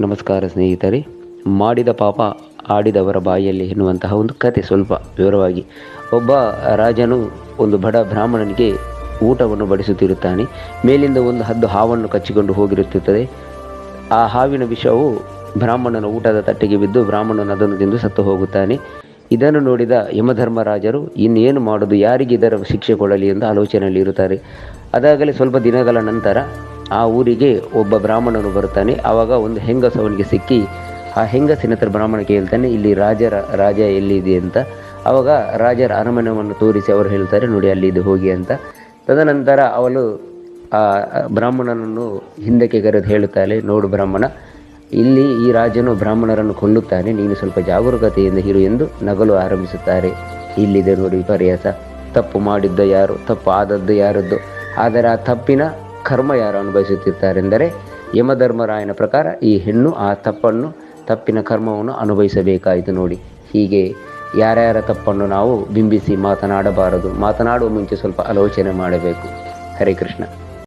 ನಮಸ್ಕಾರ ಸ್ನೇಹಿತರೆ, ಮಾಡಿದ ಪಾಪ ಆಡಿದವರ ಬಾಯಲ್ಲಿ ಎನ್ನುವಂತಹ ಒಂದು ಕತೆ ಸ್ವಲ್ಪ ವಿವರವಾಗಿ. ಒಬ್ಬ ರಾಜನು ಒಂದು ಬಡ ಬ್ರಾಹ್ಮಣನಿಗೆ ಊಟವನ್ನು ಬಡಿಸುತ್ತಿರುತ್ತಾನೆ. ಮೇಲಿಂದ ಒಂದು ಹದ್ದು ಹಾವನ್ನು ಕಚ್ಚಿಕೊಂಡು ಹೋಗಿರುತ್ತಿರುತ್ತದೆ. ಆ ಹಾವಿನ ವಿಷವು ಬ್ರಾಹ್ಮಣನ ಊಟದ ತಟ್ಟೆಗೆ ಬಿದ್ದು ಬ್ರಾಹ್ಮಣನ ಅದನ್ನು ತಿಂದು ಸತ್ತು ಹೋಗುತ್ತಾನೆ. ಇದನ್ನು ನೋಡಿದ ಯಮಧರ್ಮರಾಜರು, ಇನ್ನೇನು ಮಾಡೋದು? ಯಾರಿಗೆ ಇದರ ಶಿಕ್ಷೆ ಕೊಡಲಿ? ಎಂದು ಆಲೋಚನೆಯಲ್ಲಿ ಇರುತ್ತಾರೆ ಅದಾಗಲೇ ಸ್ವಲ್ಪ ದಿನಗಳ ನಂತರ ಆ ಊರಿಗೆ ಒಬ್ಬ ಬ್ರಾಹ್ಮಣನು ಬರುತ್ತಾನೆ ಆವಾಗ ಒಂದು ಹೆಂಗಸು ಅವನಿಗೆ ಸಿಕ್ಕಿ, ಆ ಹೆಂಗಸಿನ ಹತ್ರ ಬ್ರಾಹ್ಮಣ ಕೇಳ್ತಾನೆ ಇಲ್ಲಿ ರಾಜರ ರಾಜ ಎಲ್ಲಿದೆ? ಅಂತ. ಆವಾಗ ರಾಜರ ಅರಮನೆಯನ್ನು ತೋರಿಸಿ ಅವರು ಹೇಳ್ತಾರೆ, ನೋಡಿ, ಅಲ್ಲಿ ಇದು ಹೋಗಿ ಅಂತ. ತದನಂತರ ಅವಳು ಆ ಬ್ರಾಹ್ಮಣನನ್ನು ಹಿಂದಕ್ಕೆ ಕರೆದು ಹೇಳುತ್ತಾಳೆ, ನೋಡು ಬ್ರಾಹ್ಮಣ, ಇಲ್ಲಿ ಈ ರಾಜನು ಬ್ರಾಹ್ಮಣರನ್ನು ಕೊಲ್ಲುತ್ತಾನೆ. ನೀನು ಸ್ವಲ್ಪ ಜಾಗರೂಕತೆಯಿಂದ ಇರು ಎಂದು ನಗಲು ಆರಂಭಿಸುತ್ತಾರೆ. ಇಲ್ಲಿದೆ ನೋಡಿ ವಿಪರ್ಯಾಸ ತಪ್ಪು ಮಾಡಿದ್ದ ಯಾರು? ತಪ್ಪು ಆದದ್ದು ಯಾರದ್ದು? ಆದರೆ ಆ ತಪ್ಪಿನ ಕರ್ಮ ಯಾರು ಅನುಭವಿಸುತ್ತಿದ್ದಾರೆಂದರೆ ಯಮಧರ್ಮರಾಯನ ಪ್ರಕಾರ ಈ ಹೆಣ್ಣು ಆ ತಪ್ಪನ್ನು, ತಪ್ಪಿನ ಕರ್ಮವನ್ನು ಅನುಭವಿಸಬೇಕಾಯಿತು ನೋಡಿ. ಹೀಗೆ ಯಾರ್ಯಾರ ತಪ್ಪನ್ನು ನಾವು ಬಿಂಬಿಸಿ ಮಾತನಾಡಬಾರದು. ಮಾತನಾಡುವ ಮುಂಚೆ ಸ್ವಲ್ಪ ಆಲೋಚನೆ ಮಾಡಬೇಕು. ಹರೇ ಕೃಷ್ಣ.